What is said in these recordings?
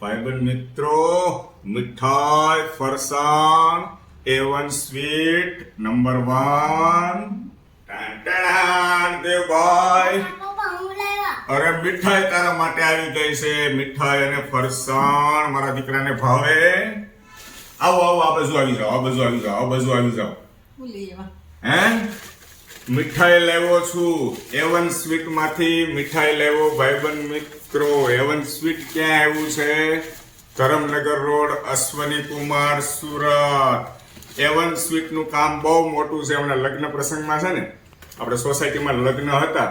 ભાઈબંધ મિત્રો મીઠાઈ ફરસાણ A one sweet number one Devbhai. અરે મીઠાઈ તારા માટે આવી ગઈ છે. મીઠાઈ અને ફરસાણ મારા દીકરાને ભાવે. આવો આવો આ બાજુ આવી જાઓ આ બાજુ આવી જાઓ આ બાજુ આવી જાઓ. હે? મીઠાઈ લેવો છું. એવન સ્વીટમાંથી મીઠાઈ લેવો, ભાઈબંધ મિત્રો એવન સ્વીટ ક્યાં આવ્યું છે? Dharamnagar road, Ashwini Kumar, Surat. A one સ્વીટનું કામ બહુ મોટું છે. હમણાં લગ્ન પ્રસંગમાં છે ને, આપણે સોસાયટીમાં લગ્ન હતા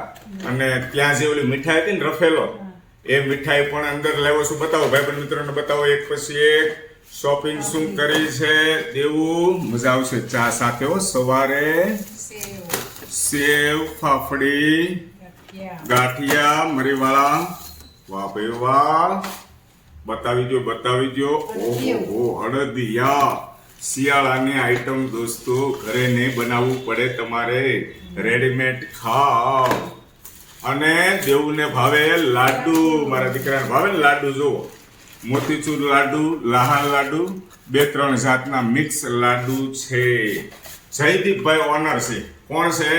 અને ત્યાં જે ઓલી મીઠાઈ હતી ને રફેલો, એ મીઠાઈ પણ અંદર લેવો છું. બતાવો, ભાઈબંધ મિત્રોને બતાવો. એક પછી એક શોપિંગ શું કરી છે? દેવું? મજા આવશે. ચા સાથે સવારે. સેવ ફાફડી ગાંઠિયા. મરીવાળા વાપે વાહ બતાવી જો બતાવી જો ઓહો હળદિયા. શિયાળાની આઈટમ દોસ્તો ઘરે નહીં બનાવવું પડે તમારે. રેડીમેડ ખાઓ અને દેવને ભાવે લાડુ. મારા દીકરાને ભાવે લાડુ જુઓ. મોતીચૂર લાડુ લહાણ લાડુ બે ત્રણ જાતના મિક્સ લાડુ છે. જયદીપભાઈ ઓનર છે. કોણ છે?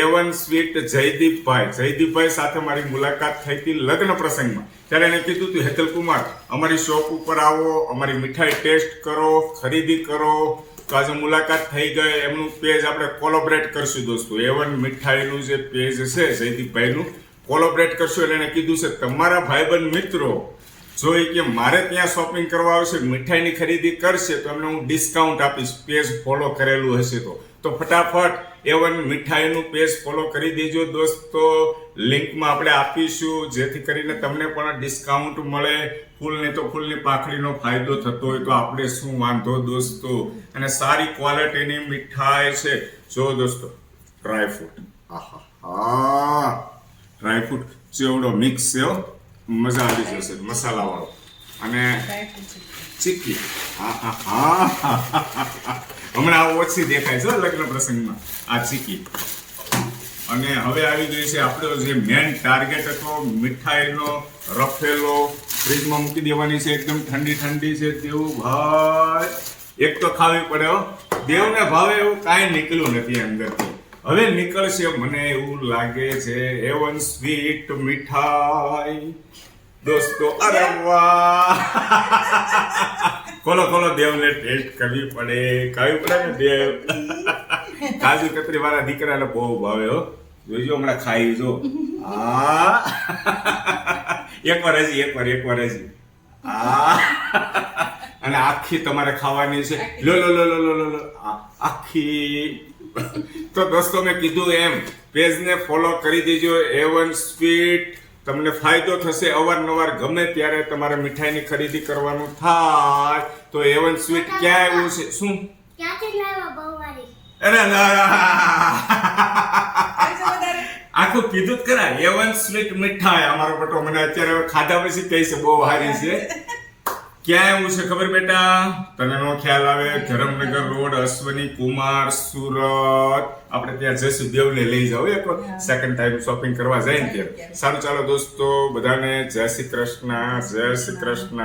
એવન સ્વીટ જયદીપભાઈ. જયદીપભાઈ સાથે મારી મુલાકાત થઈ હતી લગ્ન પ્રસંગમાં. ત્યારે એને કીધું હતું હેતલ કુમાર અમારી શોપ ઉપર આવો અમારી મીઠાઈ ટેસ્ટ કરો ખરીદી કરો. તો આજે મુલાકાત થઈ ગઈ. એમનું પેજ આપણે કોલોબરેટ કરશું દોસ્તો. એવન મીઠાઈનું જે પેજ છે જયદીપભાઈનું કોલોબરેટ કરશું. એટલે એને કીધું છે તમારા ભાઈબંધ મિત્રો જો કે મારે ત્યાં શોપિંગ કરવા આવશે મીઠાઈની ખરીદી કરશે તો એમને હું ડિસ્કાઉન્ટ આપીશ પેજ ફોલો કરેલું હશે તો. તો ફટાફટ એવન મીઠાઈનું પેજ ફોલો કરી દેજો દોસ્તો. લિંકમાં આપણે આપીશું જેથી કરીને તમને પણ ડિસ્કાઉન્ટ મળે. ફૂલને તો ફૂલની પાખડીનો ફાયદો થતો હોય તો આપણે શું વાંધો દોસ્તો? અને સારી ક્વોલિટીની મીઠાઈ છે. જો દોસ્તો ડ્રાયફ્રૂટ આહા ડ્રાયફ્રૂટ ચેવડો મિક્સ છે હો. મજા આવી જશે, મસાલા વાળો. અને ચીકી હમણાં ઓછી દેખાય છે લગ્ન પ્રસંગમાં, આ ચીકી અને હવે આવી ગઈ છે આપણો જે મેન ટાર્ગેટ હતો, મીઠાઈનો રફેલો ફ્રીજમાં મૂકી દેવાની છે, એકદમ ઠંડી ઠંડી છે તેવું ભાઈ. એક તો ખાવી પડે દેવને ભાવે એવું કાંઈ નીકળ્યું નથી અંદરથી. હવે નીકળશે મને એવું લાગે છે એવન સ્વીટ મીઠાઈ. દોસ્તો અરે વાહ ખોલો ખોલો, દેવને ટેસ્ટ કરવી પડે. કરવી પડે ને દેવ? કાજુ કતરી વાળા દીકરાને બહુ ભાવે, હો. જોઈજો હમણાં ખાઈ, જો. આ. એકવાર હજી, એકવાર એકવાર હજી. આ. અને આખી તમારે ખાવાની છે. લો લો લો લો લો લો આખી. તો દોસ્તો મેં કીધું એમ પેજને ફોલો કરી દેજો એવન સ્વીટ તમને ફાયદો થશે અવારનવાર ગમે ત્યારે તમારે મીઠાઈની ખરીદી કરવાનું થાય તો એવન સ્વીટ ક્યાં આવ્યું છે શું અરે આખું કીધું જ ખરા એવન સ્વીટ મીઠાઈ. અમારો બટો મને અત્યારે હવે ખાધા પછી કહી છે બહુ સારી છે. ક્યાં એવું છે ખબર બેટા? તને નો ખ્યાલ આવે ધરમનગર રોડ અશ્વની કુમાર સુરત. આપણે ત્યાં જઈશું દેવને લઈ જાવ એક સેકન્ડ ટાઈમ શોપિંગ કરવા જાય ને ત્યાં. સારું ચાલો દોસ્તો બધાને જય શ્રી કૃષ્ણ જય શ્રી કૃષ્ણ.